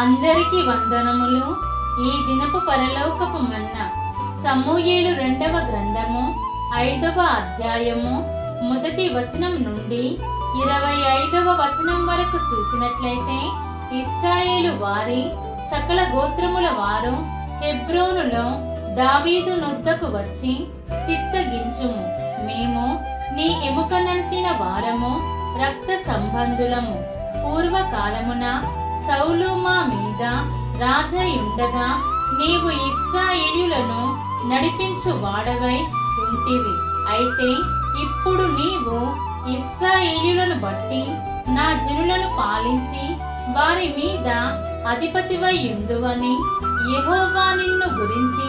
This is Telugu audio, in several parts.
అందరికి వందనములు. ఈ దినపు పరలోకపు మన్న సమూయేలు రెండవ గ్రంథము ఐదవ అధ్యాయము మొదటి వచనం నుండి ఇరవై ఐదవ వచనం వరకు చూసినట్లయితే ఇస్రాయేలు వారి సకల గోత్రముల వారు హెబ్రోనులో దావీదు నొద్దకు వచ్చి చిత్తగించుము మేము నీ ఎముకనంటిన వారము రక్త సంబంధులము. పూర్వకాలమున సౌలు మా మీద రాజయుండగా నీవు ఇస్రాయేలీయులను నడిపించు వాడవై ఉంటివి. అయితే ఇప్పుడు నీవు ఇస్రాయేలీయులను బట్టి నా జనులను పాలించి వారి మీద అధిపతివై ఉందువని యహోవా నిన్ను గురించి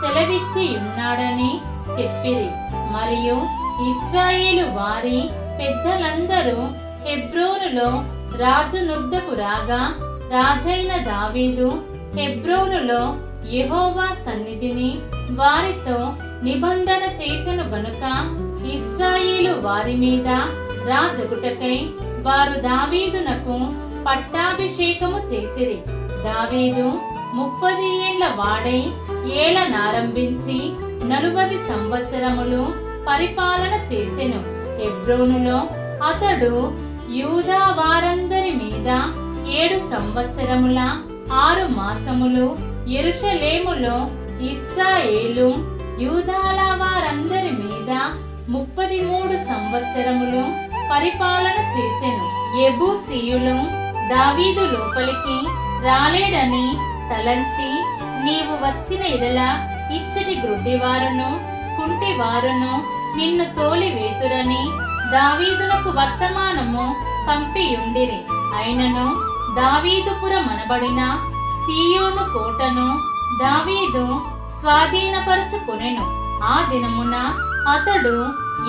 సెలవిచ్చి ఉన్నాడని చెప్పిరి. మరియు ఇస్రాయేలు వారి పెద్దలందరూ హెబ్రోనులో రాజు నుద్దకు రాగా రాజైన దావీదు హెబ్రోనులో యహోవా సన్నిధిని వారితో నిబంధన చేసెను గనుక ఇస్రాయేలు వారి మీద రాజగుటకై వారు దావీదునకు పట్టాభిషేకము చేసిరి. దావీదు ముప్పది ఏళ్ళ వాడై ఏలనారంభించి నలువది సంవత్సరములు పరిపాలన చేసెను. హెబ్రోనులో అతడు యూదా వారందరి మీద ఏడు సంవత్సరముల ఆరు మాసములు ఎరుషలేములో ఇస్రాయేలు యూదాల వారందరి మీద ముప్పది మూడు సంవత్సరములు పరిపాలన చేసెను. ఎబూసీయులు దావీదు లోపలికి రాలేడని తలంచి నీవు వచ్చిన ఎడల ఇచ్చటి గ్రుడ్డివారును కుంటివారును నిన్ను తోలి వేతురని దావీదునకు వర్తమానము పంపియుండిరి. అయినను దావీదుపురమనబడిన సీయోను కోటను దావీదు స్వాధీనపరచుకునెను. ఆ దినమున అతడు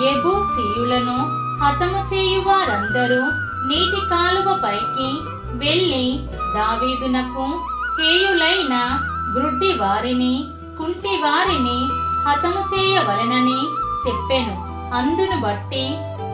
ఎబూసీయులను హతము చేయు వారందరూ నీటి కాలువ పైకి వెళ్ళి దావీదునకు కేయులైన గ్రుడ్డి వారిని కుంటి వారిని హతము చేయవలెనని చెప్పెను. అందును బట్టి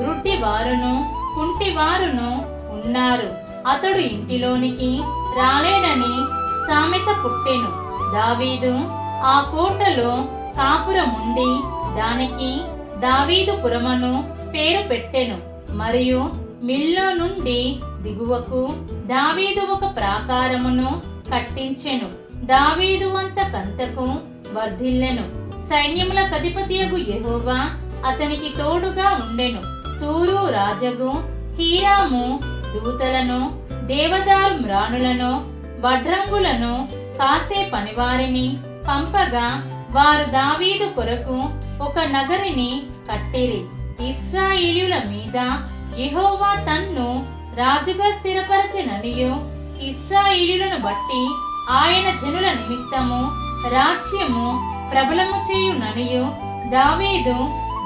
గ్రుడ్డి వారును కుంటి వారును ఉన్నారు. అతడు ఇంటిలోనికి రాలేడని సామెత పుట్టెను. దావీదు ఆ కోటలో కాపురముండి దానికి దావీదు పురమను పేరు పెట్టెను. మరియు మిల్లో నుండి దిగువకు దావీదు ఒక ప్రాకారమును కట్టించెను. దావీదు అంత కంతకు వర్ధిల్లెను. సైన్యముల కధిపతియగు యహోవా అతనికి తోడుగా ఉండెను. తూరు రాజగు హీరాము దూతలను దేవదారు మ్రాణులను వడ్రంగులను కాసే పనివారిని పంపగా వారు దావీదు కొరకు ఒక నగరిని కట్టిరి. ఇస్రాయేలీయుల మీద యెహోవా తన్ను రాజుగా స్థిరపరచెననియు ఇస్రాయేలీయులను బట్టి ఆయన జనుల నిమిత్తము రాజ్యము ప్రబలము చేయుననియు దావీదు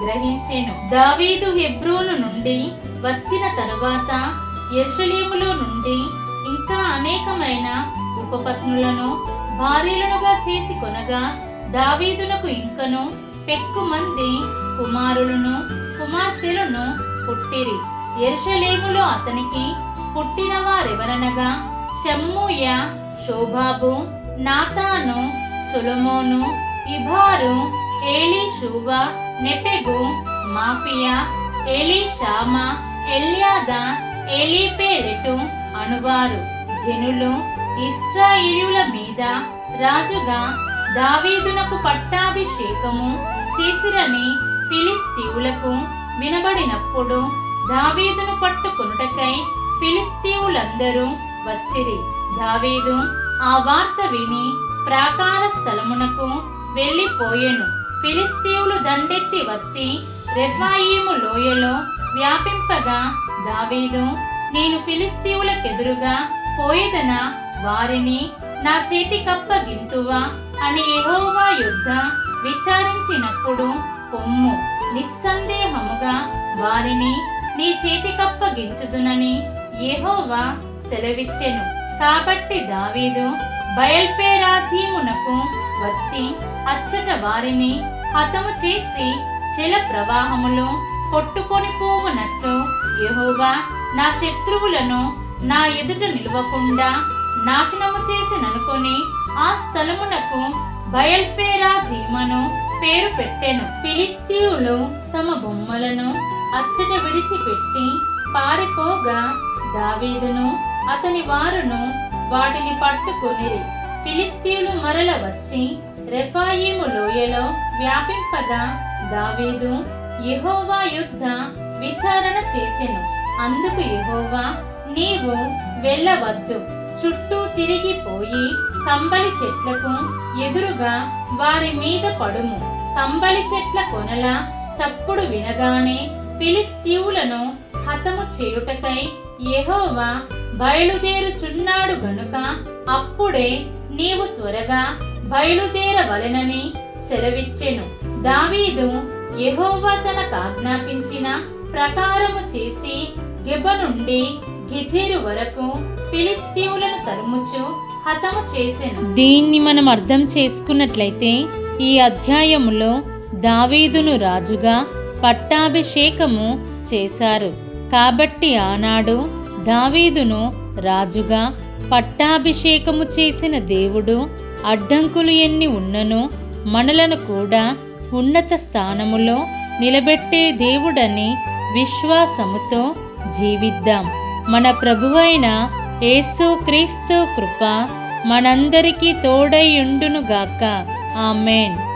గ్రహించెను. దావీదు హెబ్రోను నుండి వచ్చిన తరువాత యెరూషలేములో నుండి ఇంకా అనేకమైన ఉపపత్నులను భార్యలనుగా చేసి కొనగా దావీదునకు ఇంకను పెక్కు మంది కుమారులను కుమార్తెలను పుట్టిరి. ఎరుషలేములో అతనికి పుట్టిన వారెవరనగా Shammua Shobab Nathan Solomon Ibhar Elishua Nepheg mafia Elishama Eliada Eliphelet అనువారు జనులు ఇస్రాయిలుల మీద రాజుగా దావీదునకు పట్టాభిషేకము చేసిరని ఫిలిస్తీవులకు వినబడినప్పుడు దావీదును పట్టుకొనుటకై ఫిలిస్తీవులందరూ వచ్చిరి. దావీదు ఆ వార్త విని ప్రాకార స్థలమునకు వెళ్ళిపోయెను. ఫిలిస్తీవులు దండెత్తి వచ్చి రెఫాయిము లోయలో వ్యాపింపగా దావీదు నేను ఫిలిస్తీవులకెదురుగా పోయేదన? వారిని నా చేతి కప్పగింతువా అని ఎహోవా యుద్ధ విచారించినప్పుడు పొమ్ము నిస్సందేహముగా వారిని నీ చేతి కప్పగించుదునని యెహోవా సెలవిచ్చెను. కాబట్టి దావీదు బయల్పేరాజీమునకు వచ్చి అచ్చట వారిని హతము చేసి జల ప్రవాహములో కొట్టుకొని పోవునట్లు యహోవా నా శత్రువులను నా ఎదుట నిలవకుండా నాశనము చేసిననుకొని ఆ స్థలమునకు బయల్ఫేరా జీమను పేరు పెట్టెను. ఫిలిస్తీయులు తమ బొమ్మలను అచ్చట విడిచిపెట్టి పారిపోగా దావీదును అతని వారును వాటిని పట్టుకొనిరి. ఫిలిస్తీయులు మరల వచ్చి రెఫాయిము లోయలో వ్యాపింపగా దావీదు యహోవా యుద్ధ విచారణ చేసెను. అందుకు యహోవా నీవు వెళ్ళవద్దు. చుట్టూ తిరిగిపోయి కంబళి చెట్లకు ఎదురుగా వారి మీద పడుము. కంబళి చెట్ల కొనల చప్పుడు వినగానే ఫిలిస్తీవులను హతము చేయుటకై యహోవా బయలుదేరుచున్నాడు గనుక అప్పుడే నీవు త్వరగా బయలుదేరవలెనని సెలవిచ్చెను. దావీదు యహోవా తనకు ఆజ్ఞాపించిన ప్రకారము చేసి గిబ నుండి గిజేరు వరకు ఫిలిస్తీవులను తరుముచు హతము చేసెను. దీన్ని మనం అర్థం చేసుకున్నట్లయితే ఈ అధ్యాయములో దావీదును రాజుగా పట్టాభిషేకము చేశారు. కాబట్టి ఆనాడు దావీదును రాజుగా పట్టాభిషేకము చేసిన దేవుడు అడ్డంకులు ఎన్ని ఉన్ననో మనలను కూడా ఉన్నత స్థానములో నిలబెట్టే దేవుడని విశ్వాసముతో జీవిద్దాం. మన ప్రభువైన యేసు క్రీస్తు కృప మనందరికీ తోడై ఉండునుగాక. ఆమెన్.